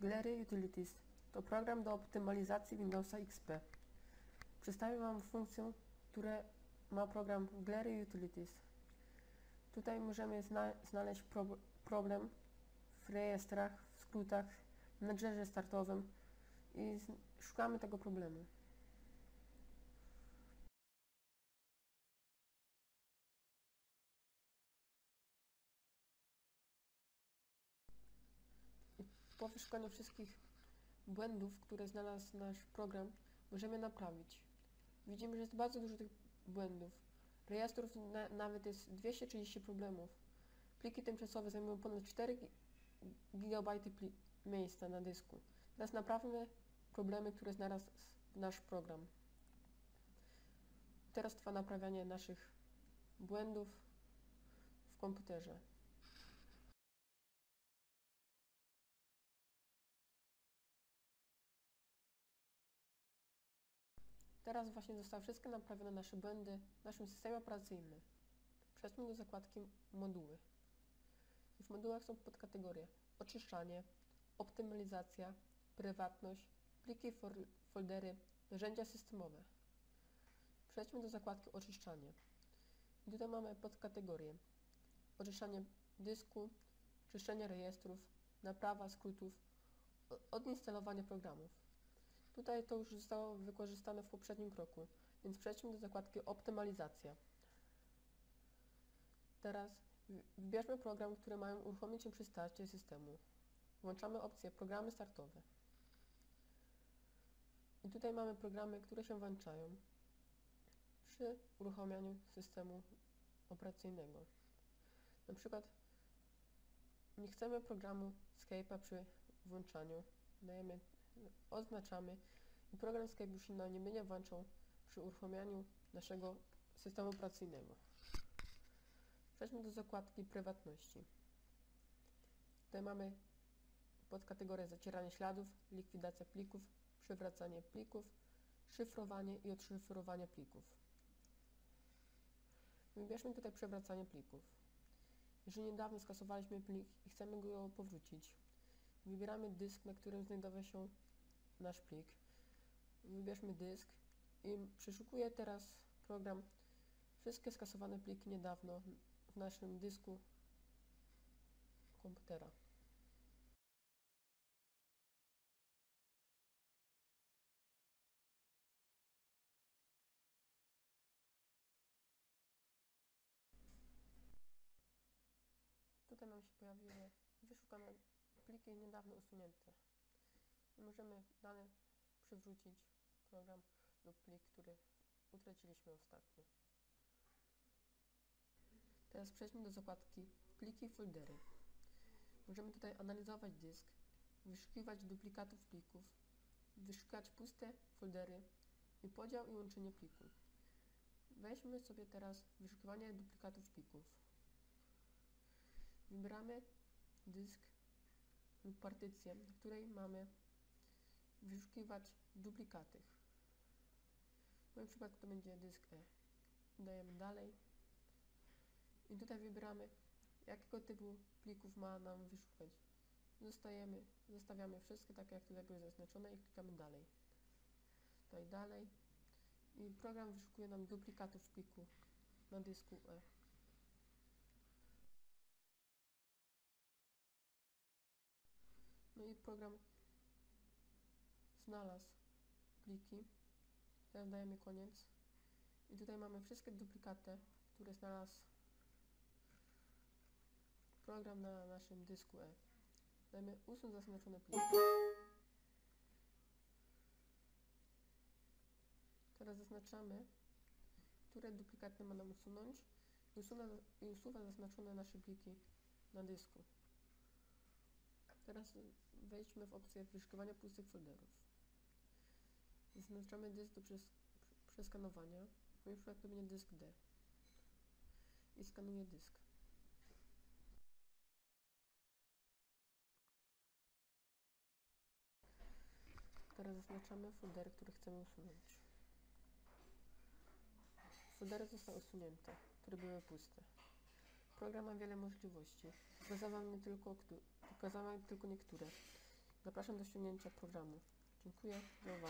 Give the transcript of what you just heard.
Glary Utilities to program do optymalizacji Windowsa XP. Przedstawię Wam funkcję, które ma program Glary Utilities. Tutaj możemy zna znaleźć pro problem w rejestrach, w skrótach, w menedżerze startowym i szukamy tego problemu. Po wyszukaniu wszystkich błędów, które znalazł nasz program, możemy naprawić. Widzimy, że jest bardzo dużo tych błędów. Rejestrów na, nawet jest 230 problemów. Pliki tymczasowe zajmują ponad 4 GB miejsca na dysku. Teraz naprawmy problemy, które znalazł nasz program. Teraz trwa naprawianie naszych błędów w komputerze. Teraz właśnie zostały wszystkie naprawione nasze błędy w naszym systemie operacyjnym. Przejdźmy do zakładki moduły. I w modułach są podkategorie oczyszczanie, optymalizacja, prywatność, pliki, foldery, narzędzia systemowe. Przejdźmy do zakładki oczyszczanie. I tutaj mamy podkategorie oczyszczanie dysku, czyszczenie rejestrów, naprawa skrótów, odinstalowanie programów. Tutaj to już zostało wykorzystane w poprzednim kroku, więc przejdźmy do zakładki optymalizacja. Teraz wybierzmy program, który mają uruchomić się przy starcie systemu. Włączamy opcję programy startowe. I tutaj mamy programy, które się włączają przy uruchamianiu systemu operacyjnego. Na przykład nie chcemy programu Skype'a przy włączaniu. Dajemy oznaczamy program Skype już nam nie będzie włączał przy uruchomianiu naszego systemu operacyjnego. Przejdźmy do zakładki prywatności. Tutaj mamy podkategorię zacieranie śladów, likwidacja plików, przywracanie plików, szyfrowanie i odszyfrowanie plików. Wybierzmy tutaj przewracanie plików. Jeżeli niedawno skasowaliśmy plik i chcemy go powrócić, wybieramy dysk, na którym znajdował się nasz plik. Wybierzmy dysk i przeszukuje teraz program wszystkie skasowane pliki niedawno w naszym dysku komputera. Tutaj nam się pojawiły wyszukane pliki niedawno usunięte. I możemy dane przywrócić program lub plik, który utraciliśmy ostatnio. Teraz przejdźmy do zakładki pliki i foldery. Możemy tutaj analizować dysk, wyszukiwać duplikatów plików, wyszukać puste foldery i podział i łączenie plików. Weźmy sobie teraz wyszukiwanie duplikatów plików. Wybieramy dysk lub partycję, na której mamy wyszukiwać duplikaty. Przypadku to będzie dysk E. Dajemy dalej. I tutaj wybieramy, jakiego typu plików ma nam wyszukać. Zostajemy, zostawiamy wszystkie takie, jak tutaj były zaznaczone i klikamy dalej. Tutaj dalej. I program wyszukuje nam duplikatów pliku na dysku E. No i program znalazł pliki. Teraz dajemy koniec. I tutaj mamy wszystkie duplikaty, które znalazł program na naszym dysku E. Dajmy usuń zaznaczone pliki. Teraz zaznaczamy, które duplikaty ma nam usunąć i usuwa, i usuwa zaznaczone nasze pliki na dysku. Teraz wejdźmy w opcję wyszukiwania pustych folderów. Zaznaczamy dysk do przes przeskanowania. W moim przypadku będzie dysk D. I skanuję dysk. Teraz zaznaczamy foldery, które chcemy usunąć. Foldery zostały usunięte, które były puste. Program ma wiele możliwości. Pokazał mi tylko, pokazał tylko niektóre. Zapraszam do ściągnięcia programu. Dziękuję za uwagę.